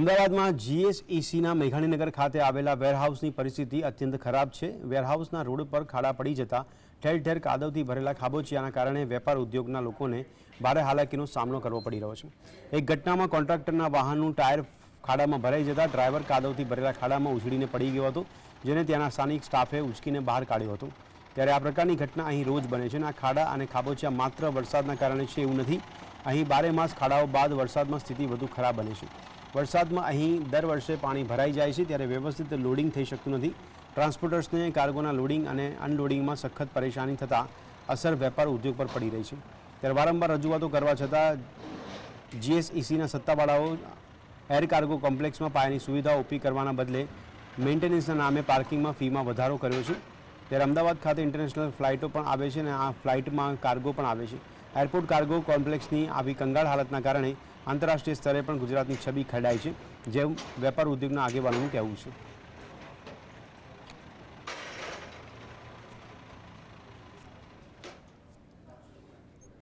અમદાવાદમાં જીએસઈસીના મેઘાણીનગર ખાતે આવેલા વેરહાઉસની પરિસ્થિતિ અત્યંત ખરાબ છે. વેરહાઉસના રોડ પર ખાડા પડી જતા ઠેર ઠેર કાદવથી ભરેલા ખાબોચિયાના કારણે વેપાર ઉદ્યોગના લોકોને ભારે હાલાકીનો સામનો કરવો પડી રહ્યો છે. એક ઘટનામાં કોન્ટ્રાક્ટરના વાહનનું ટાયર ખાડામાં ભરાઈ જતા ડ્રાઈવર કાદવથી ભરેલા ખાડામાં ઉછળીને પડી ગયો હતો, જેને ત્યાંના સ્થાનિક સ્ટાફે ઉચકીને બહાર કાઢ્યો હતો. ત્યારે આ પ્રકારની ઘટના અહીં રોજ બને છે અને આ ખાડા અને ખાબોચિયા માત્ર વરસાદના કારણે છે એવું નથી. અહીં બારે માસ ખાડાઓ બાદ વરસાદમાં સ્થિતિ વધુ ખરાબ બને છે. વરસાદમાં અહીં દર વર્ષે પાણી ભરાઈ જાય છે, ત્યારે વ્યવસ્થિત લોડિંગ થઈ શકતું નથી. ટ્રાન્સપોર્ટર્સને કાર્ગોના લોડિંગ અને અનલોડિંગમાં સખત પરેશાની થતાં અસર વેપાર ઉદ્યોગ પર પડી રહી છે. ત્યારે વારંવાર રજૂઆતો કરવા છતાં જીએસઈસીના સત્તાવાળાઓ એર કાર્ગો કોમ્પ્લેક્સમાં પાયાની સુવિધાઓ ઊભી કરવાના બદલે મેન્ટેનન્સના નામે પાર્કિંગમાં ફીમાં વધારો કર્યો છે. ત્યારે અમદાવાદ ખાતે ઇન્ટરનેશનલ ફ્લાઇટો પણ આવે છે અને આ ફ્લાઇટમાં કાર્ગો પણ આવે છે. એરપોર્ટ કાર્ગો કોમ્પ્લેક્સની આવી કંગાળ હાલતના કારણે આંતરરાષ્ટ્રીય સ્તરે પણ ગુજરાતની છબી ખેડાય છે જેવું વેપાર ઉદ્યોગના આગેવાનોનું કહેવું છે.